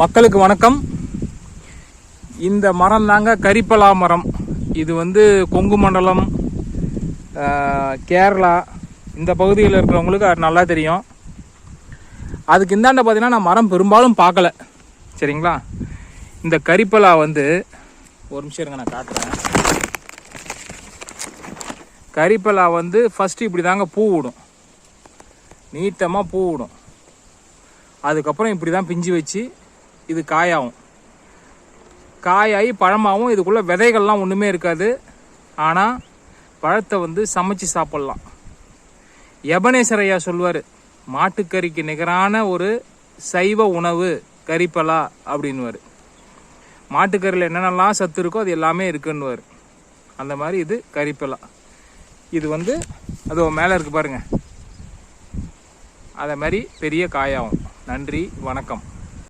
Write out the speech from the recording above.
மக்களுக்கு வணக்கம். இந்த மரம் தாங்க கரிப்பலா மரம். இது வந்து கொங்கு மண்டலம் கேரளா இந்த பகுதியில் இருக்கிறவங்களுக்கு அது நல்லா தெரியும். அதுக்கு இந்தாண்ட பார்த்தீங்கன்னா நான் மரம் பெரும்பாலும் பார்க்கல. சரிங்களா? இந்த கரிப்பலா வந்து ஒரு நிமிஷம் இருங்க நான் காட்டுறேன். கரிப்பலா வந்து ஃபஸ்ட்டு இப்படி தாங்க பூ விடும். நீட்டமாக பூ விடும். அதுக்கப்புறம் இப்படி தான் பிஞ்சு வச்சு இது காயாகும் காயாகி பழமாகவும் இதுக்குள்ளே விதைகள்லாம் ஒன்றுமே இருக்காது. ஆனால் பழத்தை வந்து சமைச்சு சாப்பிட்லாம். எபனேசர் சொல்வார் மாட்டுக்கறிக்கு நிகரான ஒரு சைவ உணவு கறிப்பலா அப்படின்னுவார். மாட்டுக்கறியில் என்னென்னலாம் சத்து இருக்கோ அது எல்லாமே இருக்குன்னுவார். அந்த மாதிரி இது கறிப்பலா. இது வந்து அது மேலே இருக்கு பாருங்க. அதை மாதிரி பெரிய காயாகும் நன்றி வணக்கம்.